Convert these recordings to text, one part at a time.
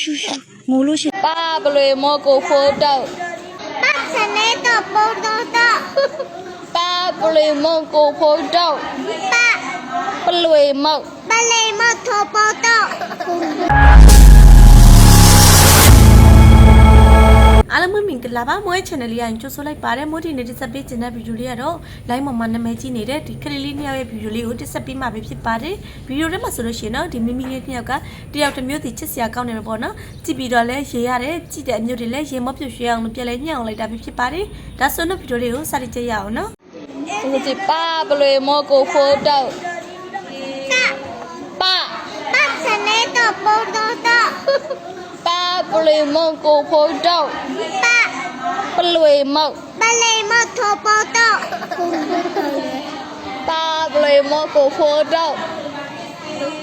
ရှူရှူငိုလို့ရှိပါပလွေမောကိုဖိုးတော့ပတ်စနေတော့ပုံတော့တော့ပါပလွေမောကိုဖိုးတော့ပတ်ပလွေမောပလေမထောပေါ်တော့ အားလုံးမင်္ဂလာပါမွေး channel လေးရရင်ကြိုဆိုလိုက်ပါတယ်မိုးဒီနေ့တက်ဆက်ပေးခြင်းတဲ့ဗီဒီယိုလေးကတော့ line မှာမှာနာမည်ကြီးနေတဲ့ဒီခလေးလေးနှစ်ယောက်ရဲ့ဗီဒီယိုလေးကိုတက်ဆက်ပေးမှာပဲဖြစ်ပါတယ်ဗီဒီယိုထဲမှာဆိုလို့ရှိရင်တော့ဒီမိမိလေးနှစ်ယောက်ကတယောက်တစ်မျိုးစီချစ်စရာကောင်းနေတယ်ပေါ့နော်ကြည့်ပြီးတော့လဲရေရတယ်ကြည့်တဲ့အမျိုးတွေလဲရေမော့ပြွှွှဲအောင်လို့ပြလဲညှက်အောင်လိုက်တာပဲဖြစ်ပါတယ်ဒါဆိုတော့ဗီဒီယိုလေးကိုစတင်ကြရအောင်နော်ဒီစီပါပလွေမောကိုဖိုးတော့ကပါပတ်စနေတော့ပုံတော့တော့ ပါပလွေမောကိုဖိုးတော့ပတ်ပလွေမောပလေမထောပေါ်တော့ပါပလွေမောကိုဖိုးတော့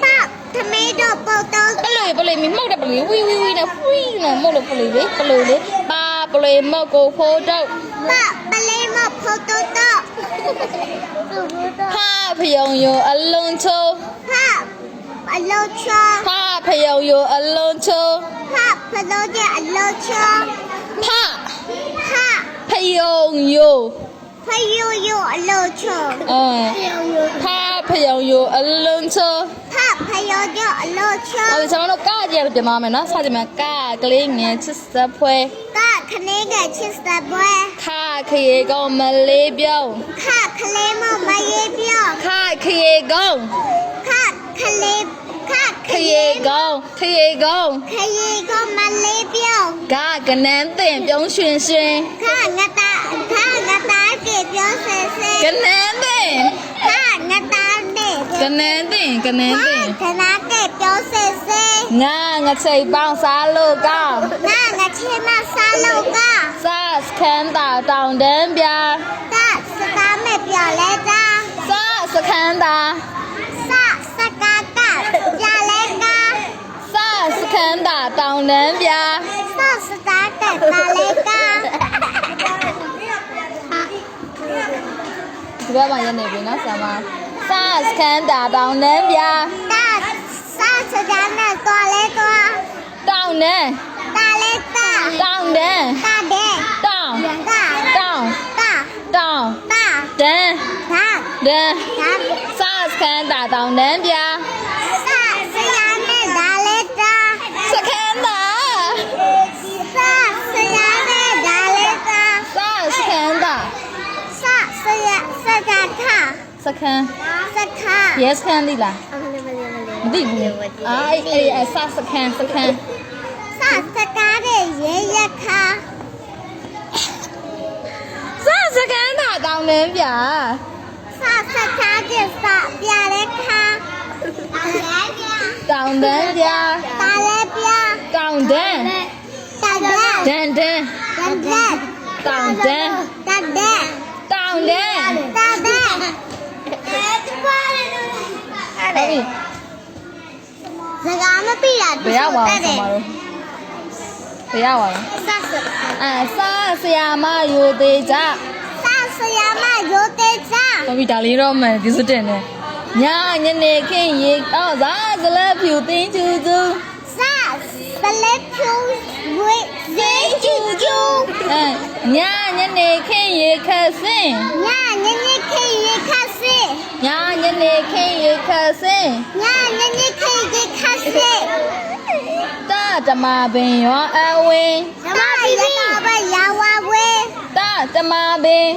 ပတ်သမီးတော့ပုံတော့ပလွေပလွေမမှုတ်တယ်ပလွေဝီဝီဝီနဲ့ဖီးနဲ့မှုတ်တယ်ပလွေလေပလွေလေပါပလွေမောကိုဖိုးတော့ပတ်ပလေမဖောတော့တော့ဟာဖယုံယိုအလုံးချိုးပတ်အလောချာဟာ ဖယုံယိုအလုံးချိုးပတ်ဖလို့တဲ့အလောချာဖပတ်ဖယုံယိုဖယိုယိုအလောချာအဲဖဖယုံယိုအလုံးချိုးပတ်ဖယိုယိုအလောချာအော်ကျွန်တော်တို့ကကြည့်ပြမမယ်နော်စကြမယ်ကကလေးငယ်ချစ်စပွဲကခနေကချစ်စပွဲခခရေကောင်မလေးပြောင်းခခလေးမမရေးပြောခခရေကောင်ခခလေး ခခရေကောင်ခရေကောင်ခရီကမလေးပြောကကနန်းတင်ပြုံးရွှင်ရွှင်ခငတာခငတာပြေပြောဆဲဆဲကနန်းတင်ခငတာနေကနန်းတင်ကနန်းတင်ခနာကေပြောဆဲဆဲငါငချိတ်ပေါင်းစားလို့ကောင်းနာငချေမဆာလောကစစခန်းတာတောင်တန်းပြသစကားမဲ့ပြောလဲတာစစခန်းတာ စစကားကပြလဲက စ စခန်းတာတောင်တန်းပြစစကားကပါလဲကဒီဘက်မှာရနေပြီနော်ဆာမစစခန်းတာတောင်တန်းပြသစစကားနဲ့တော်လဲတော်တောင်တန်းတာလဲတာတောင်တန်းတာတဲ့တောင်တာတောင်တာတောင်တာတန်းတာတန်းတာစစခန်းတာတောင်တန်းပြ စခန်းစခါ yes ခန်းဒီလားအမလေးမလေးမလေးမသိဘူးအာအဲ့အဲ့အဲ့စစခန်းစခန်းစစကားတဲ့ရေရခါစစခန်းတာတောင်တန်းပြစစကားတဲ့စပြလဲခါလဲပြတောင်တန်းပြတာလဲပြတောင်တန်းတာဒဲတန်းတန်းတန်ဒဲတောင်တန်းတာဒဲတောင်တန်းတာဒဲအဲ့ဟု တ်ပြီစကားမပြရဘယ်ရောက်ပါလဲဆမတို့ဘယ်ရောက်ပါလဲစစအဲစဆရာမယူသေးကြစစရာမရိုတေချာဟုတ်ပြီဒါလေးတော့မှန်ဒီစတင်နေညညနေခင်းရေအော်ဇာဇလက်ဖြူတင်းကျူကျူစစလက်ဖြူဝေးဇေးကျူကျူအဲညညနေခင်းရေခတ်စင်းညညည ခေရခါစေညညနေခင်းရေခတ်စင်းညညညခေရခါစေတတမပင်ရောအဝင်းဓမ္မပိပိဘယာဝဝေတတမပင်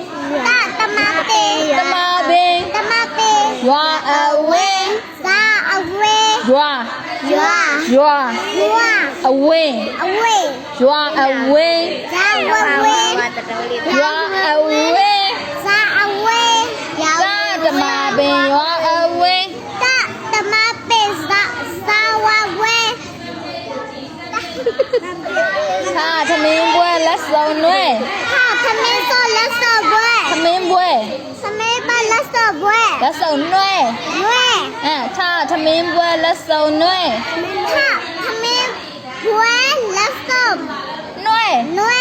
တတမပေတမပင်တမပေရွာအဝင်းသာအဝေရွာရွာရွာရွာအဝင်းအဝေရွာအဝင်းသာဝဝေရွာအဝင်းသာအဝေယာတတမ ပင်ရွာအဝင်းတတမပေသာသာဝဝေသာသမင်းပွဲလက်စုံနွဲဟာသမင်းစောလက်စောဘွဲသမင်းပွဲသမင်းပါလက်စောဘွဲလက်စုံနွဲဝဲအဲသာသမင်းပွဲလက်စုံနွဲဟာသမင်းဘွဲလက်စောနွဲနွဲ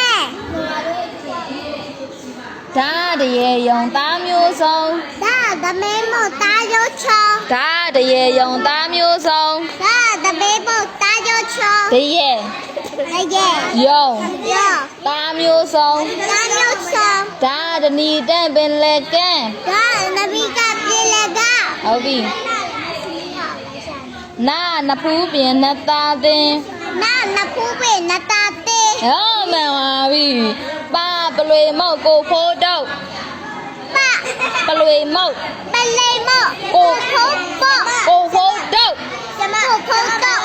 ဓာတရေယုံသားမျိုးစုံဒါ သမင်းမတာရုချောဓာတရေယုံသားမျိုးစုံဒါသမင်းမတာရုချဆောတရက်တကယ်ယုံရောတာမျိုးစုံတာမျိုးဆောဒါဒနီတန့်ပင်လက်ကန်းဒါနဗီကပြေလကဟုတ်ပြီနာနဖူးပြင်နသားတင်နာနဖူးပေနတာတေဟောမှန်ပါပြီပါပလွေမောက်ကိုဖိုးတော့ ပပလွေမောက်ပလေမောကိုဖုံးပေါ့ကိုဖိုးတော့ကျမကိုဖုံးတော့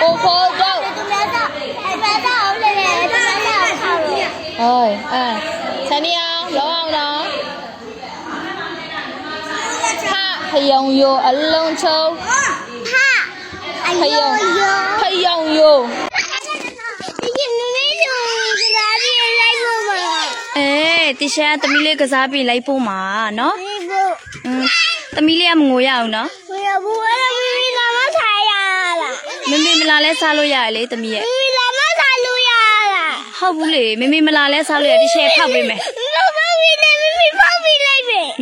ကိုဖိုးတော့သူများတော့အဲ့ဒါတော့အောင်လေသူများတော့ခေါ်လို့ဟိုးအဲဆန်နီအောင်လောအောင်တော့ဖဖယုံယိုအလုံးချုံဖအဖယောယုံယောဖယုံယို ဒီကနေ့မျိုးကလာပြီးလိုက်ဖို့ပါ အေး တီရှန်ကသမီးလေးကစားပြီးလိုက်ဖို့မှာနော်อืมသမီးလေးကမငိုရအောင်နော်မရဘူးအဲ့ဒါမိမိလာမထားရလားမမေမလာလဲစားလို့ရတယ်လေသမီးရဲ့မိမိလာမစားလို့ရလားဟုတ်ဘူးလေမမေမလာလဲစားလို့ရတီရှန်ဖောက်ပေးမယ်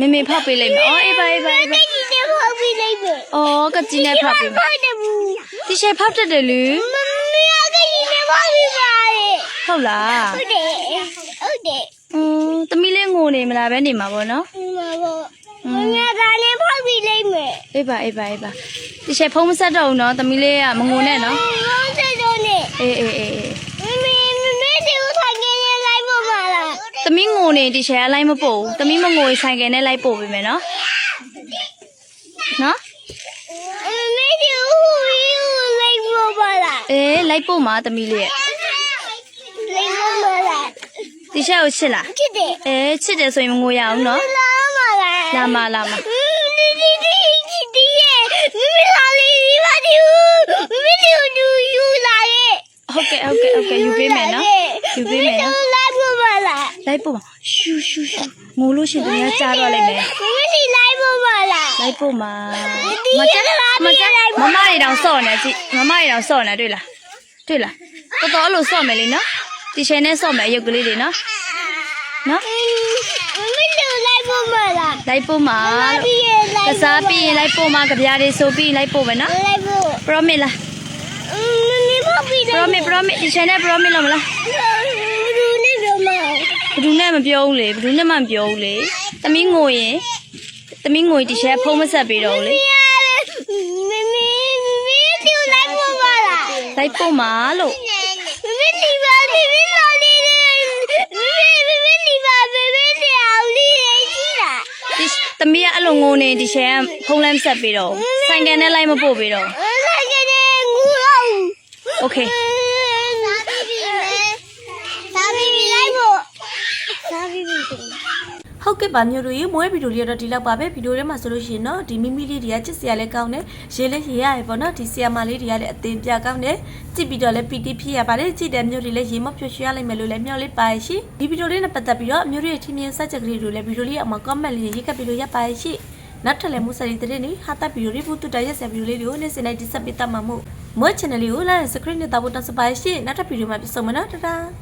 မမေဖောက်ပေးလိုက်မယ်။အော်အေးပါအေးပါအေးပါ။ကကြီးနဲ့ဖောက်ပေးလိုက်မယ်။အော်ကကြီးနဲ့ဖောက်ပေးမယ်။ဖောက်တယ်ဘူး။တီရှယ်ဖောက်တတ်တယ်လေ။မမေကကြီးနဲ့ဖောက်ပေးပါလေ။ဟုတ်လား။ဟုတ်တယ်။ သမီးလေးငိုနေမလားပဲနေမှာပေါ့နော်ဒီမှာပေါ့မမသာနေဖောက်ပြီးလိုက်မယ်အေးပါအေးပါအေးပါတီရှာဖုံးမဆက်တော့ဘူးနော်သမီးလေးကမငိုနဲ့နော်မောင်စေတော့နေအေးအေးအေးအေးမမမမဒီကိုထိုင်နေလိုက်ဖို့မလားသမီးငိုနေတီရှာကလိုက်မပို့ဘူးသမီးမငိုရင်ဆိုင်ကယ်နဲ့လိုက်ပို့ပေးမယ်နော်နော်မမဒီကိုလိုက်ဖို့မလားအေးလိုက်ပို့မှာသမီးလေးရဲ့လိုက်ဖို့မလား တီရှာကိုချစ်လားချစ်တယ်အဲချစ်တယ်ဆိုရင်မငိုရအောင်နော်လာမလားလာမလာမဒီဒီဒီဒီဒီရဲ့မမလာလေးဒီပါဒီမမဒီကိုယူယူလာရဲ့ဟုတ်ကဲ့ဟုတ်ကဲ့ဟုတ်ကဲ့ယူပေးမယ်နော်ယူပေးမယ်နော်လိုက်ဖို့မလားလိုက်ပို့ပါရှူရှူရှူငိုလို့ရှရင်သမီးကကြားသွားလိုက်မယ်မမဒီလိုက်ဖို့မလားလိုက်ပို့မှာဒီမရကြလာမဒီကြရလိုက်မမတွေတောင်စော့နေကြည့်မမတွေတောင်စော့နေတွေ့လားတွေ့လားတော်တော်အဲ့လိုစော့မယ်လေနော် တီရှယ်နဲ့စော့မယ်အယုတ်ကလေးတွေနော်နော်မမဒီလိုက်ဖို့မလားလိုက်ပို့မှာဒီလို့ရလိုကက်စားပြီးရင်လိုက်ပို့မှာကြပြားတွေဆိုပြီးလိုက်ပို့မယ်နော်လိုက်ဖို့ promise လားမမဖောက်ပြီးလိုက် promise promise တီရှယ်နဲ့ promise လို့မလားဘူးနေတော့မဘယ်သူနဲ့မပြောဘူးလေဘယ်သူနဲ့မှမပြောဘူးလေသမီးငိုရင်သမီးငိုရင်တီရှယ်ဖုံးမဆက်ပေးတော့ဘူးလေမမမမဒီလိုက်ဖို့မလားလိုက်ပို့မှာလို့ မမဒီပါဒီမလာလေးမမမဒီပါမမဒီအောင်လေးကြီးလား ဒီ သမီးကအဲ့လိုငိုနေဒီရှယ်ကဖုံးလမ်းဆက်ပြီးတော့ဆိုင်ကန်နဲ့လိုက်မပို့ပြီးတော့ဆိုင်ကန်နဲ့ငူတော့ Okay သာဘီဘီလိုက်ဖို့သာဘီဘီ ဟုတ်ကဲ့ပါမျိုးတို့ရေမွေးဗီဒီယိုလေးတော့ဒီလောက်ပါပဲဗီဒီယိုထဲမှာဆိုလို့ရှိရင်တော့ဒီမိမိလေးတွေကချစ်စရာလည်းကောင်းတယ်ရေးလည်းရေးရတယ်ပေါ့နော်ဒီဆီယာမလေးတွေကလည်းအသင်ပြကောင်းတယ်ကြည့်ပြီးတော့လည်းပီတိဖြစ်ရပါတယ်ကြည့်တဲ့မျိုးတွေလည်းရေမဖြွှရွှေရလိုက်မယ်လို့လည်းမျှော်လင့်ပါရဲ့ရှိဒီဗီဒီယိုလေးနဲ့ပတ်သက်ပြီးတော့မျိုးတွေရဲ့ချင်းချင်းစက်ချက်ကလေးတွေလည်းဗီဒီယိုလေးအမှာ comment လေးရေးခတ်ပြီးလို့ရပါရဲ့ရှိနောက်ထပ်လည်းမူဆရီတဲ့နေ့ဟာတာဗီဒီယိုလေးဘူးတူတရက်ဆက်ဗီဒီယိုလေးတွေကိုနေ့စဉ်နဲ့ဒီဆက်ပေးတတ်မှာမို့မွေး channel လေးကို like subscribe နဲ့တောက်ဖို့တောင်းစပါရဲ့ရှိနောက်ထပ်ဗီဒီယိုမှာပြန်ဆုံမယ်နော်တတား